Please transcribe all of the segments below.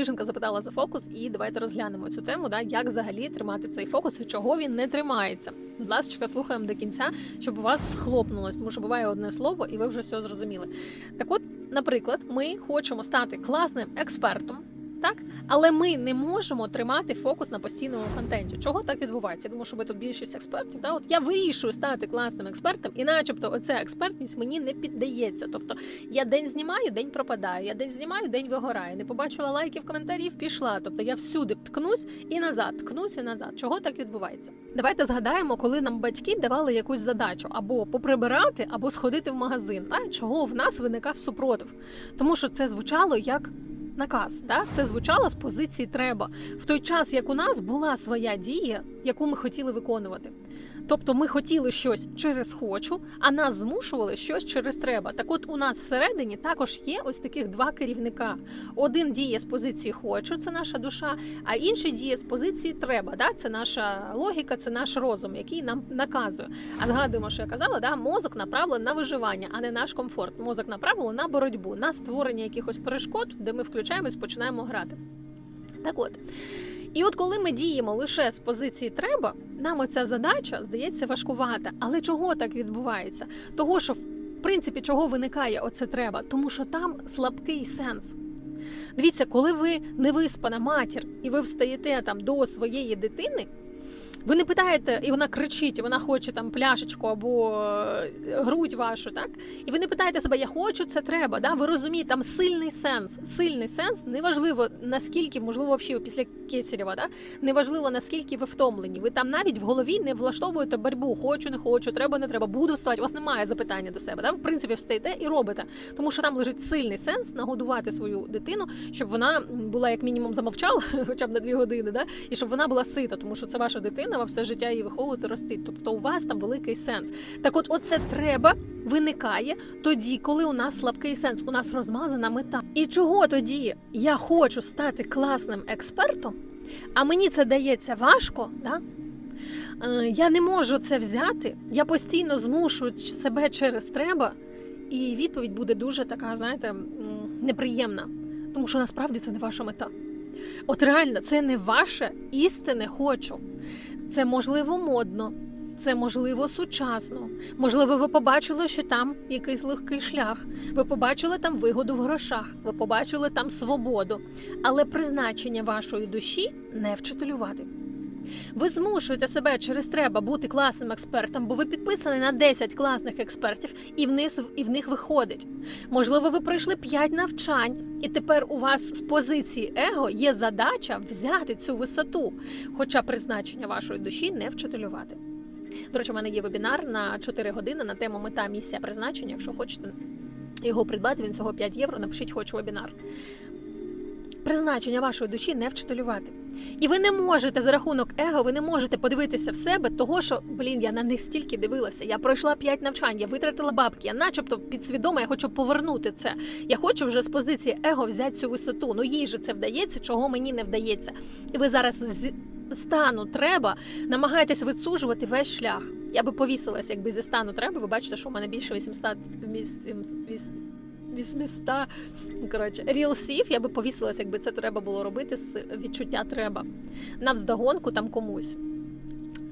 Дівчинка запитала за фокус, і давайте розглянемо цю тему, да, як взагалі тримати цей фокус і чого він не тримається. Будь ласка, слухаємо до кінця, щоб у вас схлопнулось, тому що буває одне слово, і ви вже все зрозуміли. Так, от, наприклад, ми хочемо стати класним експертом. Так, але ми не можемо тримати фокус на постійному контенті. Чого так відбувається? Тому що ви тут більшість експертів. Да? От я вирішую стати класним експертом, і начебто оця експертність мені не піддається. Тобто я день знімаю, день пропадаю. Я день знімаю, день вигорає. Не побачила лайків, коментарів, пішла. Тобто я всюди ткнусь і назад, ткнусь і назад. Чого так відбувається? Давайте згадаємо, коли нам батьки давали якусь задачу або поприбирати, або сходити в магазин. Да? Чого в нас виникав супротив? Тому що це звучало як. Наказ, да? це звучало з позиції треба в той час, як у нас була своя дія, яку ми хотіли виконувати. Тобто ми хотіли щось через хочу, а нас змушували щось через треба. Так от у нас всередині також є ось таких два керівника. Один діє з позиції хочу, це наша душа, а інший діє з позиції треба. Да? Це наша логіка, це наш розум, який нам наказує. А згадуємо, що я казала, да? мозок направлений на виживання, а не наш комфорт. Мозок направлений на боротьбу, на створення якихось перешкод, де ми включаємось, починаємо грати. Так от. І от коли ми діємо лише з позиції треба, нам оця задача здається важкувата. Але чого так відбувається? Того, що в принципі чого виникає оце треба? Тому що там слабкий сенс. Дивіться, коли ви не виспана матір і ви встаєте там до своєї дитини. Ви не питаєте, і вона кричить, і вона хоче там пляшечку або е, грудь вашу, так? І ви не питаєте себе, я хочу, це треба. Да? Ви розумієте, там сильний сенс. Сильний сенс, неважливо наскільки, можливо, взагалі після Кесарєва, да? неважливо наскільки ви втомлені. Ви там навіть в голові не влаштовуєте боротьбу, хочу, не хочу, треба, не треба, буду вставати. У вас немає запитання до себе. Да? В принципі, встаєте і робите. Тому що там лежить сильний сенс нагодувати свою дитину, щоб вона була як мінімум замовчала, хоча б на дві години, да? і щоб вона була сита, тому що це ваша дитина дитина, вам все життя її виховувати, ростить. Тобто у вас там великий сенс. Так, от, оце треба виникає тоді, коли у нас слабкий сенс, у нас розмазана мета. І чого тоді я хочу стати класним експертом, а мені це дається важко, да? Е, я не можу це взяти, я постійно змушую себе через треба, і відповідь буде дуже така, знаєте, неприємна, тому що насправді це не ваша мета. От реально, це не ваше істинне хочу. Це можливо модно, це можливо сучасно. Можливо, ви побачили, що там якийсь легкий шлях. Ви побачили там вигоду в грошах, ви побачили там свободу. Але призначення вашої душі не вчителювати. Ви змушуєте себе через треба бути класним експертом, бо ви підписані на 10 класних експертів, і вниз і в них виходить. Можливо, ви пройшли 5 навчань, і тепер у вас з позиції его є задача взяти цю висоту, хоча призначення вашої душі не вчителювати. До речі, у мене є вебінар на 4 години на тему мета, місія, призначення. Якщо хочете його придбати, він всього 5 євро. Напишіть хочу вебінар. Призначення вашої душі не вчителювати. І ви не можете за рахунок его, ви не можете подивитися в себе, того що блін, я на них стільки дивилася. Я пройшла п'ять навчань, я витратила бабки. Я, начебто, підсвідомо, я хочу повернути це. Я хочу вже з позиції его взяти цю висоту. Ну їй же це вдається, чого мені не вдається. І ви зараз з стану треба намагаєтесь відсуджувати весь шлях. Я би повісилась, якби зі стану треба. Ви бачите, що у мене більше 800 800 коротше, рілсів, я би повісилася, якби це треба було робити з відчуття треба. Навздогонку там комусь.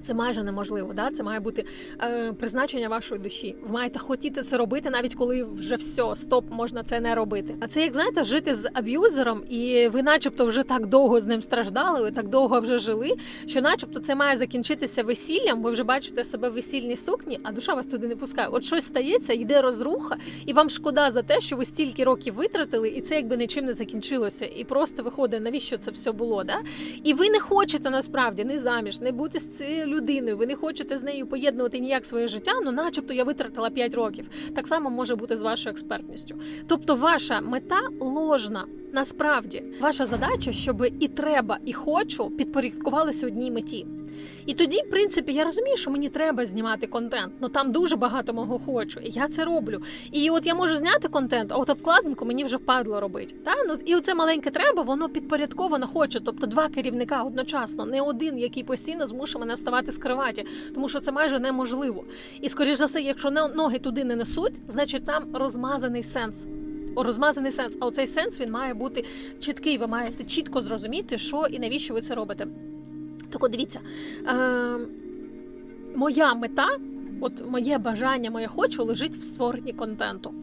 Це майже неможливо, да? це має бути е, призначення вашої душі. Ви маєте хотіти це робити, навіть коли вже все, стоп, можна це не робити. А це як знаєте, жити з аб'юзером, і ви, начебто, вже так довго з ним страждали, ви так довго вже жили, що, начебто, це має закінчитися весіллям. Ви вже бачите себе в весільній сукні, а душа вас туди не пускає. От щось стається, йде розруха, і вам шкода за те, що ви стільки років витратили, і це якби нічим не закінчилося. І просто виходить, навіщо це все було? Да? І ви не хочете насправді не заміж, не бути з цією людиною, ви не хочете з нею поєднувати ніяк своє життя, ну начебто я витратила 5 років. Так само може бути з вашою експертністю. Тобто, ваша мета ложна. Насправді, ваша задача, щоб і треба, і хочу підпорядкувалися одній меті. І тоді, в принципі, я розумію, що мені треба знімати контент. Ну там дуже багато мого хочу, і я це роблю. І от я можу зняти контент, а от обкладинку мені вже впадло робити. Та ну і оце маленьке треба, воно підпорядковано хоче. Тобто два керівника одночасно, не один, який постійно змушує мене вставати з кроваті, тому що це майже неможливо. І скоріш за все, якщо ноги туди не несуть, значить там розмазаний сенс. розмазаний сенс. А оцей сенс він має бути чіткий. Ви маєте чітко зрозуміти, що і навіщо ви це робите. Так от дивіться, е, моя мета, от моє бажання, моє хочу лежить в створенні контенту.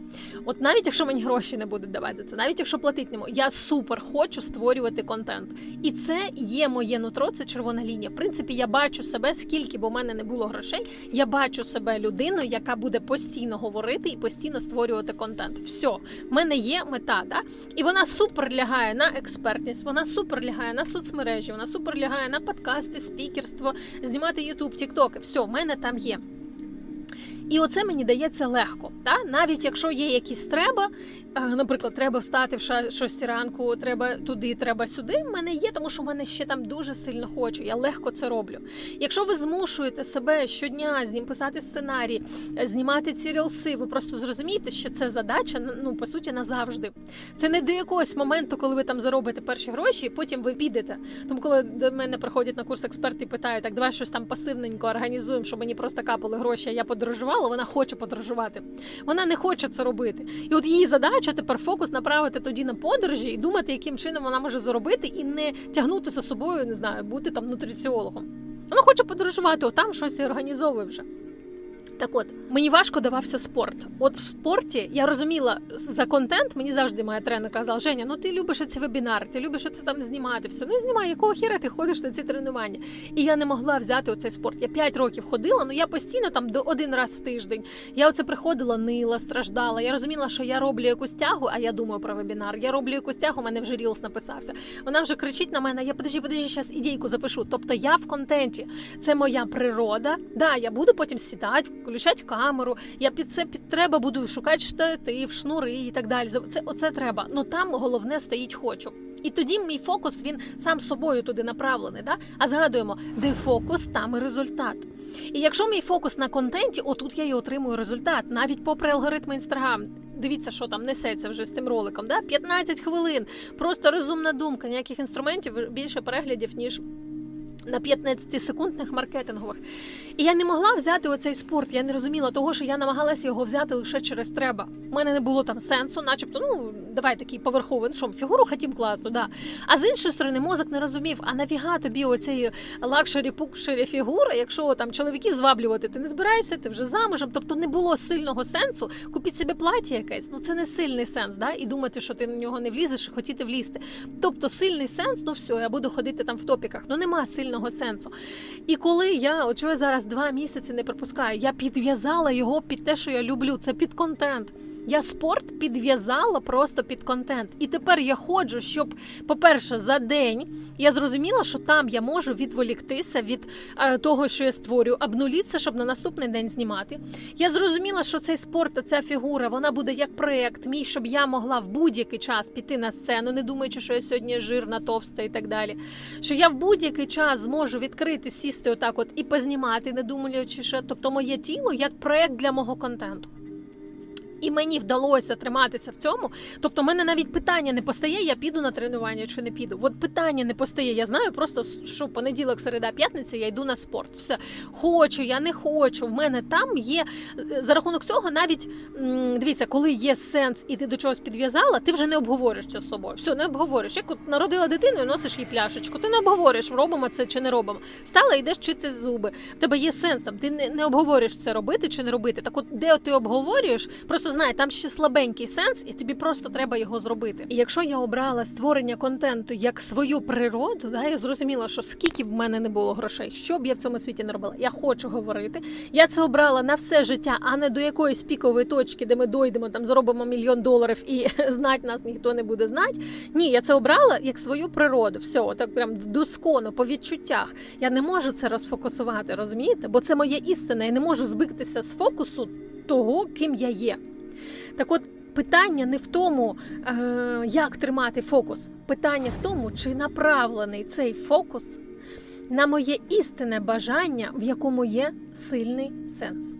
От навіть якщо мені гроші не будуть давати за це, навіть якщо платити не я супер хочу створювати контент. І це є моє нутро, це червона лінія. В принципі, я бачу себе, скільки б у мене не було грошей. Я бачу себе людиною, яка буде постійно говорити і постійно створювати контент. Все, в мене є мета, да? і вона супер лягає на експертність, вона супер лягає на соцмережі, вона супер лягає на подкасти, спікерство, знімати Ютуб, Тіктоки. Все, в мене там є. І оце мені дається легко. Та? Навіть якщо є якісь треба, наприклад, треба встати в 6 ранку, треба туди, треба сюди. В мене є, тому що в мене ще там дуже сильно хочу. Я легко це роблю. Якщо ви змушуєте себе щодня знім писати сценарій, е, знімати ці рілси, ви просто зрозумієте, що це задача ну по суті назавжди. Це не до якогось моменту, коли ви там заробите перші гроші, і потім ви підете. Тому, коли до мене приходять на курс експерти і питають, так давай щось там пасивненько організуємо, щоб мені просто капали гроші, а я подорожувала. Вона хоче подорожувати. Вона не хоче це робити. І от її задача тепер фокус направити тоді на подорожі і думати, яким чином вона може заробити, і не тягнути за собою, не знаю, бути там нутриціологом. Вона хоче подорожувати, отам щось і організовує вже. Так от, мені важко давався спорт. От в спорті я розуміла за контент, мені завжди моя тренер казала, Женя, ну ти любиш ці вебінари, ти любиш це там знімати все. Ну знімай, якого хіра ти ходиш на ці тренування. І я не могла взяти оцей спорт. Я 5 років ходила, ну я постійно там до один раз в тиждень. Я оце приходила, нила, страждала. Я розуміла, що я роблю якусь тягу, а я думаю про вебінар. Я роблю якусь тягу, у мене вже рілс написався. Вона вже кричить на мене: я подожди, подожди, зараз ідейку запишу. Тобто я в контенті. Це моя природа. Да, я буду потім сідати включати камеру. Я під це під треба буду шукати штатив, шнури і так далі. Це оце треба. Ну там головне стоїть хочу. І тоді мій фокус він сам собою туди направлений. Да? А згадуємо, де фокус, там і результат. І якщо мій фокус на контенті, отут я і отримую результат, навіть попри алгоритми інстаграм. Дивіться, що там несеться вже з тим роликом. Да? 15 хвилин, просто розумна думка, ніяких інструментів більше переглядів, ніж на 15-секундних маркетингових. І я не могла взяти оцей спорт. Я не розуміла того, що я намагалася його взяти лише через треба. У мене не було там сенсу, начебто, ну давай такий поверховий, ну що, фігуру хотім класу, да. А з іншої сторони, мозок не розумів, а нафіга тобі оцеї лакшері пукшері фігури, якщо там чоловіків зваблювати, ти не збираєшся, ти вже замужем. Тобто не було сильного сенсу. Купіть собі плаття якесь. Ну це не сильний сенс, да, і думати, що ти на нього не влізеш, і хотіти влізти. Тобто сильний сенс, ну все, я буду ходити там в топіках. Ну нема сильного сенсу. І коли я, от я зараз два місяці не пропускаю, я підв'язала його під те, що я люблю. Це під контент. Я спорт підв'язала просто під контент. І тепер я ходжу, щоб, по-перше, за день я зрозуміла, що там я можу відволіктися від е, того, що я створюю, обнулітися, щоб на наступний день знімати. Я зрозуміла, що цей спорт, ця фігура, вона буде як проєкт мій, щоб я могла в будь-який час піти на сцену, не думаючи, що я сьогодні жирна, товста і так далі. Що я в будь-який час зможу відкрити, сісти отак, от і познімати, не думаючи, що тобто моє тіло як проєкт для мого контенту. І мені вдалося триматися в цьому. Тобто, в мене навіть питання не постає, я піду на тренування чи не піду. От питання не постає. Я знаю просто, що понеділок, середа, п'ятниця я йду на спорт. Все хочу, я не хочу. В мене там є за рахунок цього, навіть дивіться, коли є сенс і ти до чогось підв'язала, ти вже не обговориш це з собою. Все, не обговориш. Як от народила дитину і носиш їй пляшечку. Ти не обговориш, робимо це чи не робимо. Стала, йдеш чити зуби. В тебе є сенс там. Ти не, обговорюєш це робити чи не робити. Так, от де ти обговорюєш, просто знай, там ще слабенький сенс, і тобі просто треба його зробити. І якщо я обрала створення контенту як свою природу, да, я зрозуміла, що скільки б в мене не було грошей, що б я в цьому світі не робила. Я хочу говорити. Я це обрала на все життя, а не до якоїсь пікової точки, де ми дойдемо, там заробимо мільйон доларів і знать нас ніхто не буде знати. Ні, я це обрала як свою природу. Все, так прям досконо, по відчуттях. Я не можу це розфокусувати, розумієте? Бо це моя істина. Я не можу збитися з фокусу того, ким я є. Так от питання не в тому, е, як тримати фокус. Питання в тому, чи направлений цей фокус на моє істинне бажання, в якому є сильний сенс.